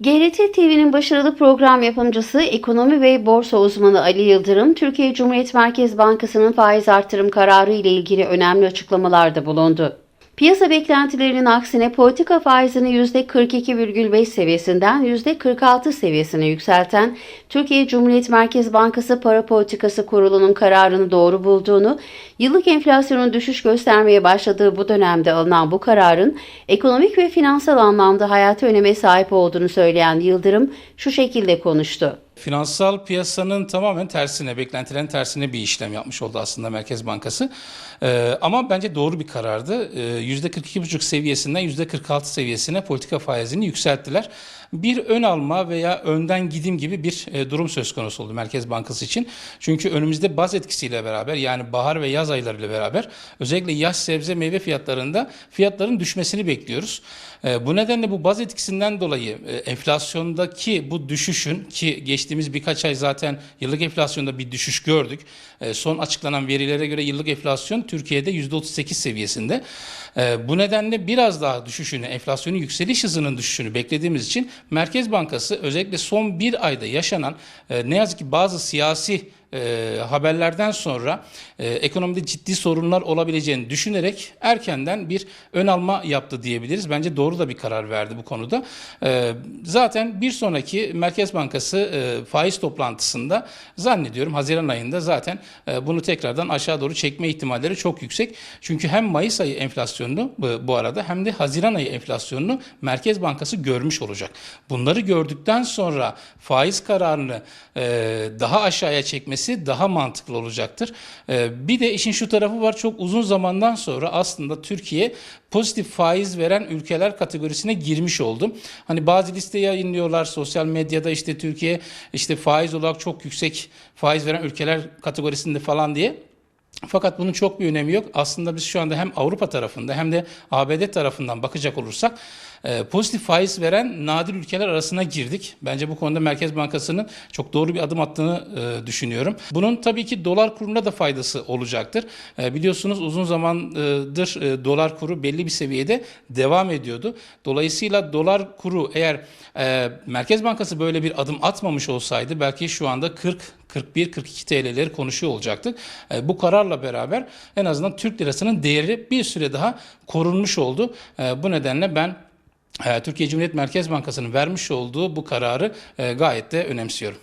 GRT TV'nin başarılı program yapımcısı, ekonomi ve borsa uzmanı Ali Yıldırım, Türkiye Cumhuriyet Merkez Bankası'nın faiz artırım kararı ile ilgili önemli açıklamalarda bulundu. Piyasa beklentilerinin aksine politika faizini %42,5 seviyesinden %46 seviyesine yükselten Türkiye Cumhuriyet Merkez Bankası Para Politikası Kurulu'nun kararını doğru bulduğunu, yıllık enflasyonun düşüş göstermeye başladığı bu dönemde alınan bu kararın ekonomik ve finansal anlamda hayati öneme sahip olduğunu söyleyen Yıldırım şu şekilde konuştu. Finansal piyasanın tamamen tersine, beklentilerin tersine bir işlem yapmış oldu aslında Merkez Bankası. Ee, ama bence doğru bir karardı. Ee, %42,5 seviyesinden %46 seviyesine politika faizini yükselttiler. Bir ön alma veya önden gidim gibi bir e, durum söz konusu oldu Merkez Bankası için. Çünkü önümüzde baz etkisiyle beraber yani bahar ve yaz aylarıyla beraber özellikle yaş sebze meyve fiyatlarında fiyatların düşmesini bekliyoruz. E, bu nedenle bu baz etkisinden dolayı e, enflasyondaki bu düşüşün ki geçtiğimiz birkaç ay zaten yıllık enflasyonda bir düşüş gördük. E, son açıklanan verilere göre yıllık enflasyon Türkiye'de %38 seviyesinde. E, bu nedenle biraz daha düşüşünü, enflasyonun yükseliş hızının düşüşünü beklediğimiz için Merkez Bankası özellikle son bir ayda yaşanan e, ne yazık ki bazı siyasi e, haberlerden sonra e, ekonomide ciddi sorunlar olabileceğini düşünerek erkenden bir ön alma yaptı diyebiliriz. Bence doğru da bir karar verdi bu konuda. E, zaten bir sonraki Merkez Bankası e, faiz toplantısında zannediyorum Haziran ayında zaten e, bunu tekrardan aşağı doğru çekme ihtimalleri çok yüksek. Çünkü hem Mayıs ayı enflasyonunu bu, bu arada hem de Haziran ayı enflasyonunu Merkez Bankası görmüş olacak. Bunları gördükten sonra faiz kararını e, daha aşağıya çekmesi daha mantıklı olacaktır. Ee, bir de işin şu tarafı var çok uzun zamandan sonra aslında Türkiye pozitif faiz veren ülkeler kategorisine girmiş oldu. Hani bazı liste yayınlıyorlar sosyal medyada işte Türkiye işte faiz olarak çok yüksek faiz veren ülkeler kategorisinde falan diye. Fakat bunun çok bir önemi yok. Aslında biz şu anda hem Avrupa tarafında hem de ABD tarafından bakacak olursak e, pozitif faiz veren nadir ülkeler arasına girdik. Bence bu konuda Merkez Bankası'nın çok doğru bir adım attığını e, düşünüyorum. Bunun tabii ki dolar kuruna da faydası olacaktır. E, biliyorsunuz uzun zamandır dolar kuru belli bir seviyede devam ediyordu. Dolayısıyla dolar kuru eğer Merkez Bankası böyle bir adım atmamış olsaydı belki şu anda 40 41-42 TL'leri konuşuyor olacaktık. E, bu kararla beraber en azından Türk lirasının değeri bir süre daha korunmuş oldu. E, bu nedenle ben e, Türkiye Cumhuriyet Merkez Bankası'nın vermiş olduğu bu kararı gayet de önemsiyorum.